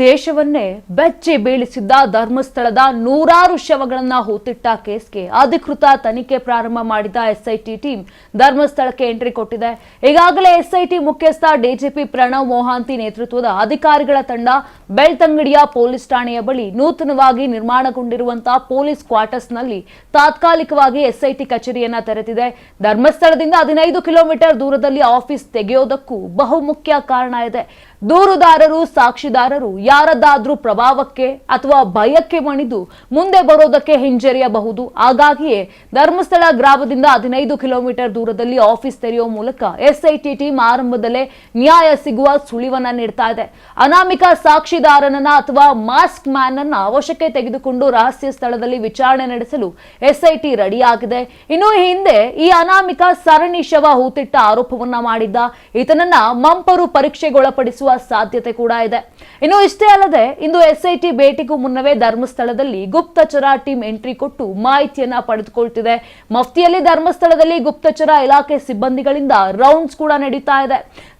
ದೇಶವನ್ನೇ ಬೆಚ್ಚಿ ಬೀಳಿಸಿದ್ದ ಧರ್ಮಸ್ಥಳದ ನೂರಾರು ಶವಗಳನ್ನ ಹೂತಿಟ್ಟ ಕೇಸ್ಗೆ ಅಧಿಕೃತ ತನಿಖೆ ಪ್ರಾರಂಭ ಮಾಡಿದ ಎಸ್ಐಟಿ ಟೀಮ್ ಧರ್ಮಸ್ಥಳಕ್ಕೆ ಎಂಟ್ರಿ ಕೊಟ್ಟಿದೆ. ಈಗಾಗಲೇ ಎಸ್ಐಟಿ ಮುಖ್ಯಸ್ಥ ಡಿಜಿಪಿ ಪ್ರಣವ್ ಮೋಹಾಂತಿ ನೇತೃತ್ವದ ಅಧಿಕಾರಿಗಳ ತಂಡ ಬೆಳ್ತಂಗಡಿಯ ಪೊಲೀಸ್ ಠಾಣೆಯ ಬಳಿ ನೂತನವಾಗಿ ನಿರ್ಮಾಣಗೊಂಡಿರುವಂತಹ ಪೊಲೀಸ್ ಕ್ವಾರ್ಟರ್ಸ್ನಲ್ಲಿ ತಾತ್ಕಾಲಿಕವಾಗಿ ಎಸ್ಐಟಿ ಕಚೇರಿಯನ್ನ ತೆರೆದಿದೆ. ಧರ್ಮಸ್ಥಳದಿಂದ ಹದಿನೈದು ಕಿಲೋಮೀಟರ್ ದೂರದಲ್ಲಿ ಆಫೀಸ್ ತೆಗೆಯೋದಕ್ಕೂ ಬಹುಮುಖ್ಯ ಕಾರಣ ಇದೆ. ದೂರುದಾರರು, ಸಾಕ್ಷಿದಾರರು ಯಾರದ್ದಾದ್ರೂ ಪ್ರಭಾವಕ್ಕೆ ಅಥವಾ ಭಯಕ್ಕೆ ಮಣಿದು ಮುಂದೆ ಬರೋದಕ್ಕೆ ಹಿಂಜರಿಯಬಹುದು. ಹಾಗಾಗಿಯೇ ಧರ್ಮಸ್ಥಳ ಗ್ರಾಮದಿಂದ ಹದಿನೈದು ಕಿಲೋಮೀಟರ್ ದೂರದಲ್ಲಿ ಆಫೀಸ್ ತೆರೆಯುವ ಮೂಲಕ ಎಸ್ಐಟಿ ಟೀಮ್ ಆರಂಭದಲ್ಲೇ ನ್ಯಾಯ ಸಿಗುವ ಸುಳಿವನ್ನ ನೀಡ್ತಾ ಇದೆ. ಅನಾಮಿಕ ಸಾಕ್ಷಿದಾರನನ್ನ ಅಥವಾ ಮಾಸ್ಕ್ ಮ್ಯಾನ್ ಅನ್ನ ವಶಕ್ಕೆ ತೆಗೆದುಕೊಂಡು ರಹಸ್ಯ ಸ್ಥಳದಲ್ಲಿ ವಿಚಾರಣೆ ನಡೆಸಲು ಎಸ್ಐಟಿ ರೆಡಿಯಾಗಿದೆ. ಇನ್ನು ಹಿಂದೆ ಈ ಅನಾಮಿಕ ಸರಣಿ ಶವ ಹೂತಿಟ್ಟ ಆರೋಪವನ್ನ ಮಾಡಿದ್ದ. ಈತನನ್ನ ಮಂಪರು ಪರೀಕ್ಷೆಗೊಳಪಡಿಸುವ ಸಾಧ್ಯತೆ ಕೂಡ ಇದೆ. ಇನ್ನು ಇಷ್ಟೇ ಅಲ್ಲದೆ ಇಂದು ಎಸ್ಐಟಿ ಭೇಟಿಗೂ ಮುನ್ನವೇ ಧರ್ಮಸ್ಥಳದಲ್ಲಿ ಗುಪ್ತಚರ ಟೀಮ್ ಎಂಟ್ರಿ ಕೊಟ್ಟು ಮಾಹಿತಿಯನ್ನ ಪಡೆದುಕೊಳ್ತಿದೆ. ಮಫ್ತಿಯಲ್ಲಿ ಧರ್ಮಸ್ಥಳದಲ್ಲಿ ಗುಪ್ತಚರ ಇಲಾಖೆ ಸಿಬ್ಬಂದಿಗಳಿಂದ ರೌಂಡ್ಸ್ ಕೂಡ ನಡೀತಾ ಇದೆ.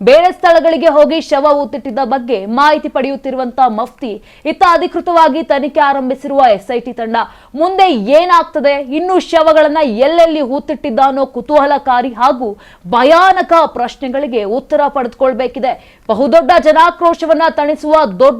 ಬೇರೆ ಸ್ಥಳಗಳಿಗೆ ಹೋಗಿ ಶವ ಊತಿಟ್ಟಿದ್ದ ಬಗ್ಗೆ ಮಾಹಿತಿ ಪಡೆಯುತ್ತಿರುವಂತಹ ಮಫ್ತಿ ಇತ್ತ ಅಧಿಕೃತವಾಗಿ ತನಿಖೆ ಆರಂಭಿಸಿರುವ ಎಸ್ಐಟಿ ತಂಡ. ಮುಂದೆ ಏನಾಗ್ತದೆ? ಇನ್ನು ಶವಗಳನ್ನ ಎಲ್ಲೆಲ್ಲಿ ಹೂತಿಟ್ಟಿದ್ದ ಅನ್ನೋ ಕುತೂಹಲಕಾರಿ ಹಾಗೂ ಭಯಾನಕ ಪ್ರಶ್ನೆಗಳಿಗೆ ಉತ್ತರ ಪಡೆದುಕೊಳ್ಬೇಕಿದೆ. ಬಹುದೊಡ್ಡ ಜನಾಕ್ರೋಶವನ್ನ ತಣಿಸುವ ದೊಡ್ಡ